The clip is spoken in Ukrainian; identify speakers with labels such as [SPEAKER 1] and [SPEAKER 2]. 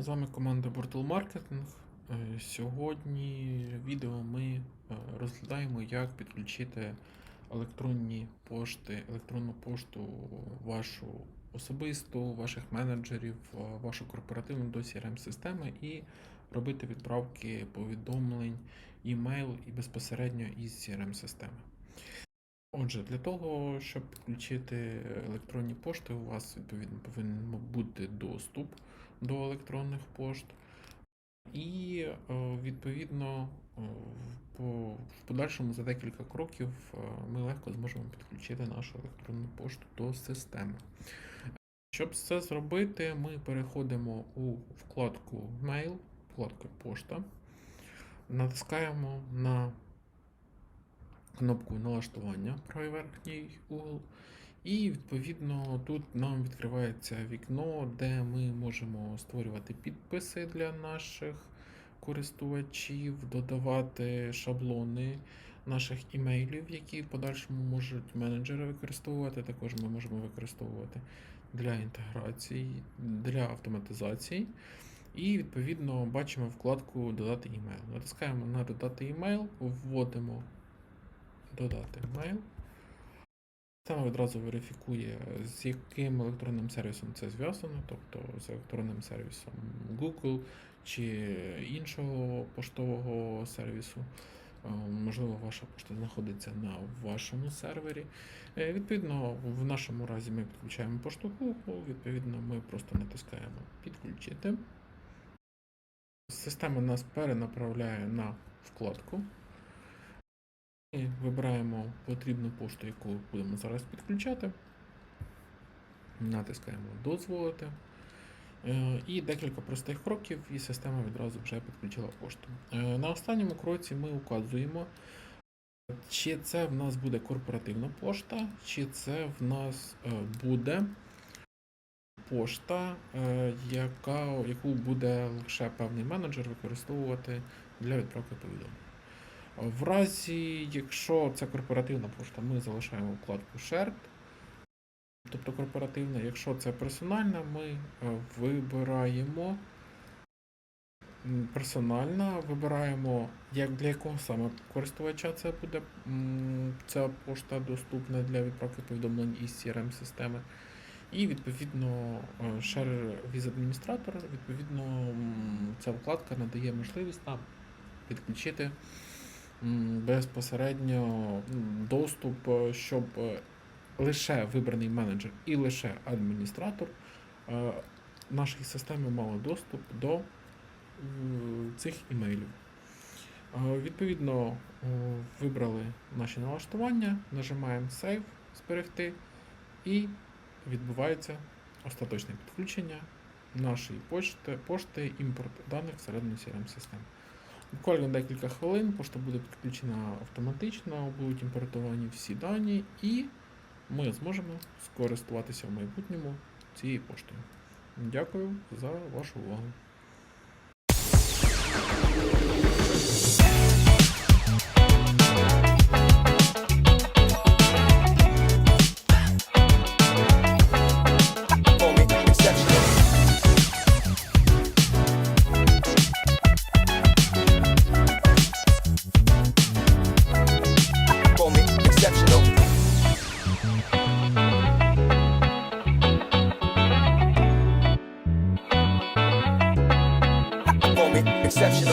[SPEAKER 1] з вами команда Bortel Marketing. Е, Сьогодні відео ми е, розглядаємо, як підключити електронні пошти, електронну пошту вашу особисту, ваших менеджерів, е, вашу корпоративну до CRM-системи і робити відправки повідомлень, імейл і безпосередньо із CRM-системи. Отже, для того, щоб підключити електронні пошти, у вас відповідно повинен бути доступ до електронних пошт. І е, відповідно е, в- подальшому за декілька кроків е, ми легко зможемо підключити нашу електронну пошту до системи. Щоб це зробити, ми переходимо у вкладку Mail, вкладка Пошта, натискаємо на кнопку налаштування правий верхній угол. І відповідно тут нам відкривається вікно, де ми можемо створювати підписи для наших користувачів, додавати шаблони наших імейлів, які в подальшому можуть менеджери використовувати. Також ми можемо використовувати для інтеграції, для автоматизації. І відповідно бачимо вкладку Додати імейл. Натискаємо на Додати імейл, вводимо Додати імейл. Система відразу верифікує, з яким електронним сервісом це зв'язано, тобто з електронним сервісом Google чи іншого поштового сервісу. Е, Можливо, ваша пошта знаходиться на вашому сервері. Е, Відповідно, в нашому разі ми підключаємо пошту Google, відповідно, ми просто натискаємо Підключити. Система нас перенаправляє на вкладку. Вибираємо потрібну пошту, яку будемо зараз підключати. Натискаємо Дозволити. Е, І декілька простих кроків, і система відразу вже підключила пошту. Е, На останньому кроці ми указуємо, чи це в нас буде корпоративна пошта, чи це в нас е, буде пошта, яка, яку буде лише певний менеджер використовувати для відправки повідомлень. В разі, якщо це корпоративна пошта, ми залишаємо вкладку Shared, тобто корпоративна. Якщо це персональна, ми е, вибираємо персональна, вибираємо, як для якого саме користувача це буде ця пошта доступна для відправки повідомлень із CRM-системи. І відповідно е, Share with Administrator, відповідно, ця вкладка надає можливість нам підключити безпосередньо доступ, е, щоб е, лише вибраний менеджер і лише адміністратор е, нашої системи мали доступ до цих імейлів. Відповідно, вибрали наші налаштування, нажимаємо Save, зберегти, і відбувається остаточне підключення нашої пошти, пошти імпорт даних всередину CRM-системи. Буквально декілька хвилин пошта буде підключена автоматично, будуть імпортовані всі дані, і ми зможемо скористуватися в майбутньому цією поштою. Дякую за вашу увагу.
[SPEAKER 2] perception